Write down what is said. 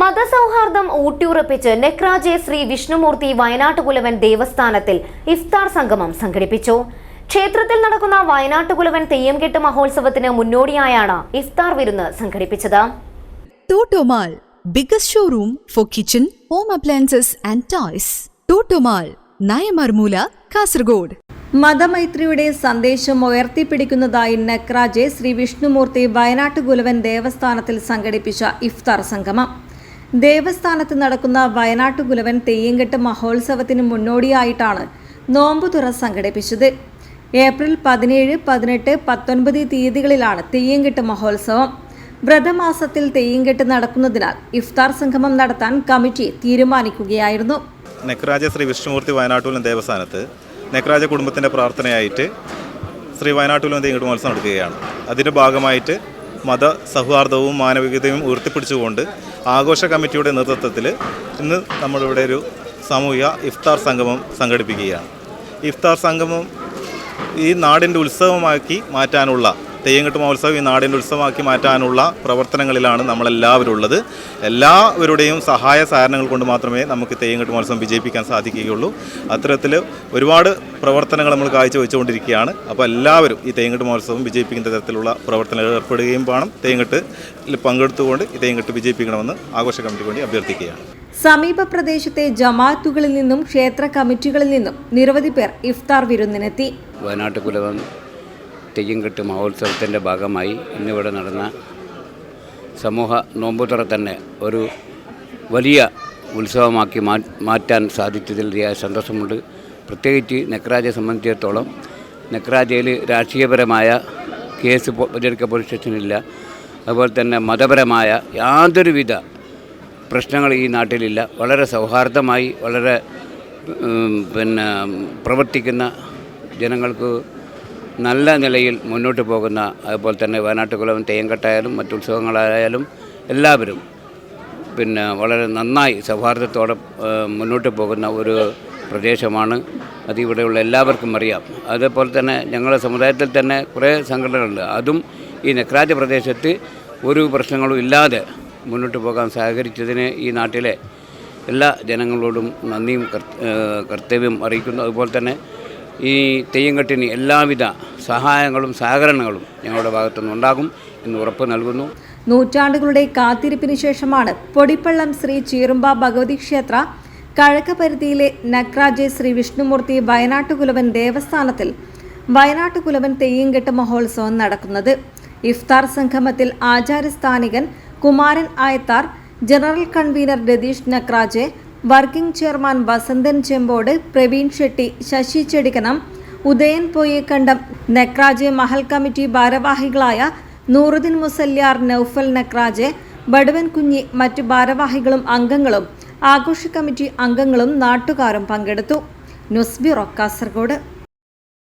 മതസൗഹാർദ്ദം ഊട്ടിയുറപ്പിച്ച് നെക്രാജെ ശ്രീ വിഷ്ണുമൂർത്തി വയനാട്ടുകുലവൻ ദേവസ്ഥാനത്തിൽ ഇഫ്താർ സംഗമം സംഘടിപ്പിച്ചു. ക്ഷേത്രത്തിൽ നടക്കുന്ന വയനാട്ടുകുലവൻ തെയ്യംകെട്ട് മഹോത്സവത്തിന് മുന്നോടിയായാണ് ഇഫ്താർ വിരുന്ന് സംഘടിപ്പിച്ചത്. Toto Mall biggest showroom for kitchen home appliances and toys. Toto Mall Nayamarmoola Kasaragod. മതമൈത്രിയുടെ സന്ദേശം ഉയർത്തിപ്പിടിക്കുന്നതായി നക്രാജെ ശ്രീ വിഷ്ണുമൂർത്തി വയനാട്ടുകുലവൻ ദേവസ്ഥാനത്തിൽ സംഘടിപ്പിച്ച ഇഫ്താർ സംഗമം. ദേവസ്ഥാനത്ത് നടക്കുന്ന വയനാട്ടുകുലവൻ തെയ്യങ്കെട്ട് മഹോത്സവത്തിന് മുന്നോടിയായിട്ടാണ് നോമ്പുതുറ സംഘടിപ്പിച്ചത്. ഏപ്രിൽ പതിനേഴ് പതിനെട്ട് പത്തൊൻപത് തീയതികളിലാണ് തെയ്യങ്കെട്ട് മഹോത്സവം. വ്രതമാസത്തിൽ തെയ്യങ്കെട്ട് നടക്കുന്നതിനാൽ ഇഫ്താർ സംഗമം നടത്താൻ കമ്മിറ്റി തീരുമാനിക്കുകയായിരുന്നു. നെക്രാജ ശ്രീ വിഷ്ണുമൂർത്തി വയനാട്ടുലം ദേവസ്ഥാനത്ത് നെക്രാജ കുടുംബത്തിന്റെ പ്രാർത്ഥനയായിട്ട് ശ്രീ വയനാട്ടുലം തെയ്യങ്കെട്ട് മഹോത്സവം നടക്കുകയാണ്. അതിന്റെ ഭാഗമായിട്ട് മത സൗഹാർദ്ദവും മാനവികതയും ഉയർത്തിപ്പിടിച്ചുകൊണ്ട് ആഘോഷ കമ്മിറ്റിയുടെ നേതൃത്വത്തിൽ ഇന്ന് നമ്മളിവിടെ ഒരു സാമൂഹിക ഇഫ്താർ സംഗമം സംഘടിപ്പിക്കുകയാണ്. ഇഫ്താർ സംഗമം ഈ നാടിന്റെ ഉത്സവമാക്കി മാറ്റാനുള്ള തെയ്യങ്കെട്ട് മഹോത്സവം ഈ നാടിന്റെ ഉത്സവമാക്കി മാറ്റാനുള്ള പ്രവർത്തനങ്ങളിലാണ് നമ്മളെല്ലാവരും ഉള്ളത് എല്ലാവരുടെയും സഹായ സഹകരണങ്ങൾ കൊണ്ട് മാത്രമേ നമുക്ക് തെയ്യങ്കെട്ട് മഹോത്സവം വിജയിപ്പിക്കാൻ സാധിക്കുകയുള്ളൂ. അത്തരത്തിൽ ഒരുപാട് പ്രവർത്തനങ്ങൾ നമ്മൾ കാഴ്ചവെച്ചുകൊണ്ടിരിക്കുകയാണ്. അപ്പോൾ എല്ലാവരും ഈ തെയ്യങ്കെട്ട് മഹോത്സവം വിജയിപ്പിക്കുന്ന തരത്തിലുള്ള പ്രവർത്തനങ്ങൾ ഏർപ്പെടുകയും വേണം. തെയ്യങ്കെട്ടിൽ പങ്കെടുത്തുകൊണ്ട് ഈ തെയ്യങ്കെട്ട് വിജയിപ്പിക്കണമെന്ന് ആഘോഷ കമ്മിറ്റി വേണ്ടി അഭ്യർത്ഥിക്കുകയാണ്. സമീപ പ്രദേശത്തെ ജമാഅത്തുകളിൽ നിന്നും ക്ഷേത്ര കമ്മിറ്റികളിൽ നിന്നും നിരവധി പേർ ഇഫ്താർ വിരുന്നിനെത്തി. വയനാട്ട് കുലവൻ തെയ്യംകെട്ട് മഹോത്സവത്തിന്റെ ഭാഗമായി ഇന്നിവിടെ നടന്ന സമൂഹ നോമ്പുതുറ തന്നെ ഒരു വലിയ ഉത്സവമാക്കി മാറ്റാൻ സാധിച്ചതിൽ സന്തോഷമുണ്ട്. പ്രത്യേകിച്ച് നെക്രാജയെ സംബന്ധിച്ചിടത്തോളം നെക്രാജയിൽ രാഷ്ട്രീയപരമായ കേസ് പോ- പരിഹരിക്ക പോലീസ് സ്റ്റേഷനില്ല അതുപോലെ തന്നെ മതപരമായ യാതൊരുവിധ പ്രശ്നങ്ങൾ ഈ നാട്ടിലില്ല. വളരെ സൗഹാർദ്ദമായി വളരെ പിന്നെ പ്രവർത്തിക്കുന്ന ജനങ്ങൾക്ക് നല്ല നിലയിൽ മുന്നോട്ട് പോകുന്ന അതുപോലെ തന്നെ വയനാട്ടുകുളം തെയ്യങ്കട്ടായാലും മറ്റു ഉത്സവങ്ങളായാലും എല്ലാവരും പിന്നെ വളരെ നന്നായി സൗഹാർദ്ദത്തോടെ മുന്നോട്ട് പോകുന്ന ഒരു പ്രദേശമാണ്. അത് ഇവിടെയുള്ള എല്ലാവർക്കും അറിയാം. അതേപോലെ തന്നെ ഞങ്ങളുടെ സമുദായത്തിൽ തന്നെ കുറേ സംഘടനകളുണ്ട്. അതും ഈ നെക്രാജ പ്രദേശത്ത് ഒരു പ്രശ്നങ്ങളും ഇല്ലാതെ മുന്നോട്ട് പോകാൻ സഹകരിച്ചതിന് ഈ നാട്ടിലെ എല്ലാ ജനങ്ങളോടും നന്ദിയും കർത്തവ്യം അറിയിക്കുന്നു. അതുപോലെ തന്നെ ഈ തെയ്യങ്കട്ടിന് എല്ലാവിധ സഹായങ്ങളും സഹകരണങ്ങളും ഞങ്ങളുടെ ഭാഗത്തുനിന്ന് ഉണ്ടാകും എന്ന് ഉറപ്പ് നൽകുന്നു. നൂറ്റാണ്ടുകളുടെ കാത്തിരിപ്പിന് ശേഷമാണ് പൊടിപ്പള്ളം ശ്രീ ചീറുമ്പ ഭഗവതി ക്ഷേത്ര കഴക്കപരിധിയിലെ നക്രാജെ ശ്രീ വിഷ്ണുമൂർത്തി വയനാട്ടുകുലവൻ ദേവസ്ഥാനത്തിൽ വയനാട്ടുകുലവൻ തെയ്യങ്കെട്ട് മഹോത്സവം നടക്കുന്നത്. ഇഫ്താർ സംഗമത്തിൽ ആചാര്യസ്ഥാനികൻ Kumaran Ayathar general convener Ratheesh Nakraje working chairman Vasanthan Chempode Praveen Shetty Sasi Chedikkanam Udayan Poyyakkandam Nekraje Mahal committee ഭാരവാഹികളായ നൂറുദ്ദീൻ മുസല്യാർ നൌഫൽ നക്രാജെ ബടുവൻ കുഞ്ഞി മറ്റു ഭാരവാഹികളും അംഗങ്ങളും ആഘോഷ കമ്മിറ്റി അംഗങ്ങളും നാട്ടുകാരും പങ്കെടുത്തു. News bureau Kasaragod.